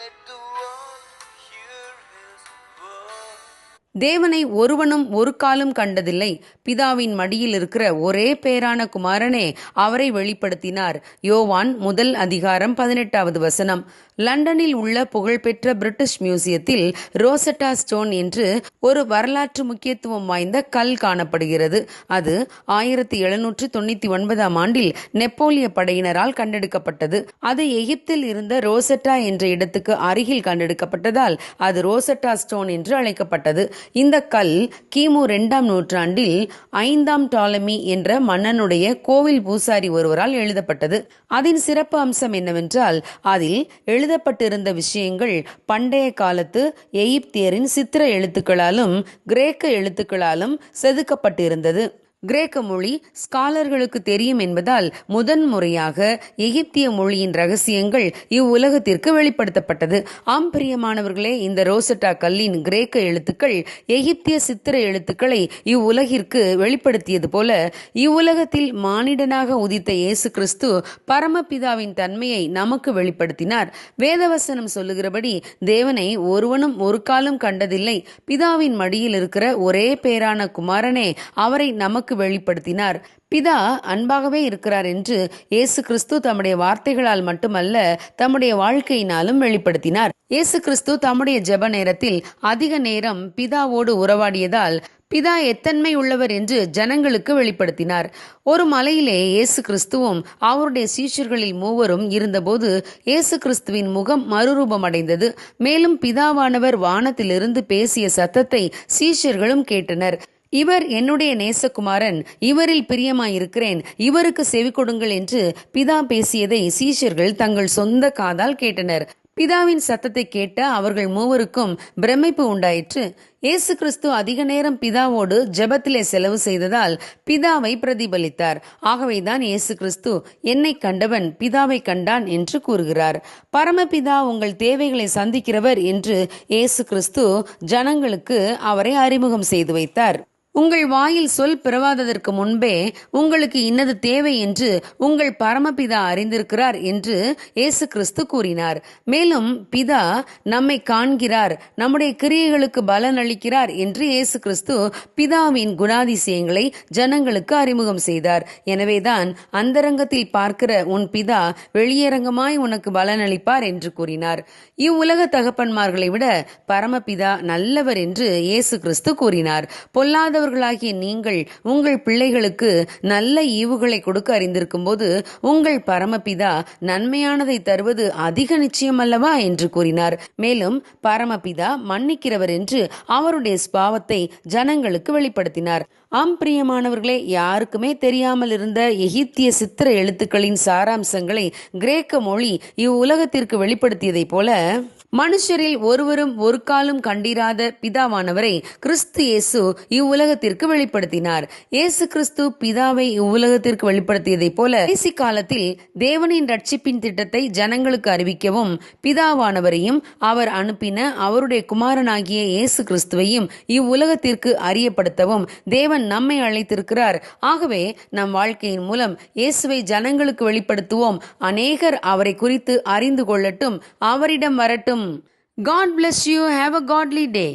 let the world தேவனை ஒருவனும் ஒரு காலும் கண்டதில்லை. பிதாவின் மடியில் இருக்கிற ஒரே பேரான குமாரனே அவரை வெளிப்படுத்தினார். யோவான் முதல் அதிகாரம் பதினெட்டாவது வசனம். லண்டனில் உள்ள புகழ்பெற்ற பிரிட்டிஷ் மியூசியத்தில் ரோசட்டா ஸ்டோன் என்று ஒரு வரலாற்று முக்கியத்துவம் வாய்ந்த கல் காணப்படுகிறது. அது ஆயிரத்தி எழுநூற்று தொண்ணூத்தி ஒன்பதாம் ஆண்டில் நெப்போலிய படையினரால் கண்டெடுக்கப்பட்டது. அது எகிப்தில் இருந்த ரோசட்டா என்ற இடத்துக்கு அருகில் கண்டெடுக்கப்பட்டதால் அது ரோசட்டா ஸ்டோன் என்று அழைக்கப்பட்டது. இந்த கல் கிமு இரண்டாம் நூற்றாண்டில் ஐந்தாம் டாலமி என்ற மன்னனுடைய கோவில் பூசாரி ஒருவரால் எழுதப்பட்டது. அதன் சிறப்பு அம்சம் என்னவென்றால் அதில் எழுதப்பட்டிருந்த விஷயங்கள் பண்டைய காலத்து எகிப்தியரின் சித்திர எழுத்துக்களாலும் கிரேக்க எழுத்துக்களாலும் செதுக்கப்பட்டிருந்தது. கிரேக்க மொழி ஸ்காலர்களுக்கு தெரியும் என்பதால் முதன் முறையாக எகிப்திய மொழியின் ரகசியங்கள் இவ்வுலகத்திற்கு வெளிப்படுத்தப்பட்டது. ஆம் பிரியமானவர்களே இந்த ரோசட்டா கல்லின் கிரேக்க எழுத்துக்கள் எகிப்திய சித்திர எழுத்துக்களை இவ்வுலகிற்கு வெளிப்படுத்தியது போல இவ்வுலகத்தில் மானிடனாக உதித்த இயேசு கிறிஸ்து பரமபிதாவின் தன்மையை நமக்கு வெளிப்படுத்தினார். வேதவசனம் சொல்லுகிறபடி தேவனை ஒருவனும் ஒரு காலம் கண்டதில்லை. பிதாவின் மடியில் இருக்கிற ஒரே பேரான குமாரனே அவரை நமக்கு வெளிப்படுத்தினார். பிதா அன்பாகவே இருக்கிறார் என்று இயேசு கிறிஸ்து தம்முடைய வார்த்தைகளால் மட்டுமல்ல தம்முடைய வாழ்க்கையினாலும் வெளிப்படுத்தினார். இயேசு கிறிஸ்து தம்முடைய ஜெப நேரத்தில் அதிக நேரம் பிதாவோடு உறவாடியதால் பிதா எத்தன்மை உள்ளவர் என்று ஜனங்களுக்கு வெளிப்படுத்தினார். ஒரு மலையிலே இயேசு கிறிஸ்துவும் அவருடைய சீஷர்களில் மூவரும் இருந்தபோது இயேசு கிறிஸ்துவின் முகம் மறுரூபம் அடைந்தது மேலும் பிதாவானவர் வானத்திலிருந்து பேசிய சத்தத்தை சீஷர்களும் கேட்டனர். இவர் என்னுடைய நேசகுமாரன் இவரில் பிரியமாயிருக்கிறேன் இவருக்கு செவி கொடுங்கள் என்று பிதா பேசியதை சீஷர்கள் தங்கள் சொந்த காதால் கேட்டனர். பிதாவின் சத்தத்தை கேட்ட அவர்கள் மூவருக்கும் பிரமிப்பு உண்டாயிற்று. இயேசு கிறிஸ்து அதிக நேரம் பிதாவோடு ஜெபத்திலே செலவு செய்ததால் பிதாவை பிரதிபலித்தார். ஆகவேதான் இயேசு கிறிஸ்து என்னை கண்டவன் பிதாவை கண்டான் என்று கூறுகிறார். பரமபிதா உங்கள் தேவைகளை சந்திக்கிறவர் என்று இயேசு கிறிஸ்து ஜனங்களுக்கு அவரை அறிமுகம் செய்து வைத்தார். உங்கள் வாயில் சொல் பிறவாததற்கு முன்பே உங்களுக்கு இன்னது தேவை என்று உங்கள் பரமபிதா அறிந்திருக்கிறார் என்று இயேசு கிறிஸ்து கூறினார். மேலும் பிதா நம்மை காண்கிறார் நம்முடைய கிரியைகளுக்கு பலன் அளிக்கிறார் என்று இயேசு கிறிஸ்து பிதாவின் குணாதிசயங்களை ஜனங்களுக்கு அறிமுகம் செய்தார். எனவேதான் அந்தரங்கத்தில் பார்க்கிற உன் பிதா வெளியரங்கமாய் உனக்கு பலன் அளிப்பார் என்று கூறினார். இவ்வுலக தகப்பன்மார்களை விட பரமபிதா நல்லவர் என்று இயேசு கிறிஸ்து கூறினார். பொல்லாதவர் பெற்றோர்களாகிய நீங்கள் உங்கள் பிள்ளைகளுக்கு நல்ல ஈவுகளை கொடுக்க அறிந்திருக்கும் போது உங்கள் பரமபிதா நன்மையானதை தருவது அதிக நிச்சயம் அல்லவா என்று கூறினார். மேலும் பரமபிதா மன்னிக்கிறவர் என்று அவருடைய ஸ்பாவத்தை ஜனங்களுக்கு வெளிப்படுத்தினார். ஆம் பிரியமானவர்களே யாருக்குமே தெரியாமல் இருந்த எகிப்திய சித்திர எழுத்துக்களின் சாராம்சங்களை கிரேக்க மொழி இவ்வுலகத்திற்கு வெளிப்படுத்தியதைப் போல மனுஷரில் ஒருவரும் ஒரு காலம் கண்டிராத பிதாவானவரை கிறிஸ்து இயேசு இவ்வுலக இவ்வுலகத்திற்கு வெளிப்படுத்தினார். இயேசு கிறிஸ்து பிதாவை இவ்வுலகத்திற்கு வெளிப்படுத்தியதைப் போல கடைசி காலத்தில் தேவனின் ரட்சிப்பின் திட்டத்தை ஜனங்களுக்கு அறிவிக்கவும் பிதாவானவரையும் அவர் அனுப்பின அவருடைய குமாரனாகிய இயேசு கிறிஸ்துவையும் இவ்வுலகத்திற்கு அறியப்படுத்தவும் தேவன் நம்மை அழைத்திருக்கிறார். ஆகவே நம் வாழ்க்கையின் மூலம் இயேசுவை ஜனங்களுக்கு வெளிப்படுத்துவோம். அநேகர் அவரை குறித்து அறிந்து கொள்ளட்டும் அவரிடம் வரட்டும். God bless you have a godly day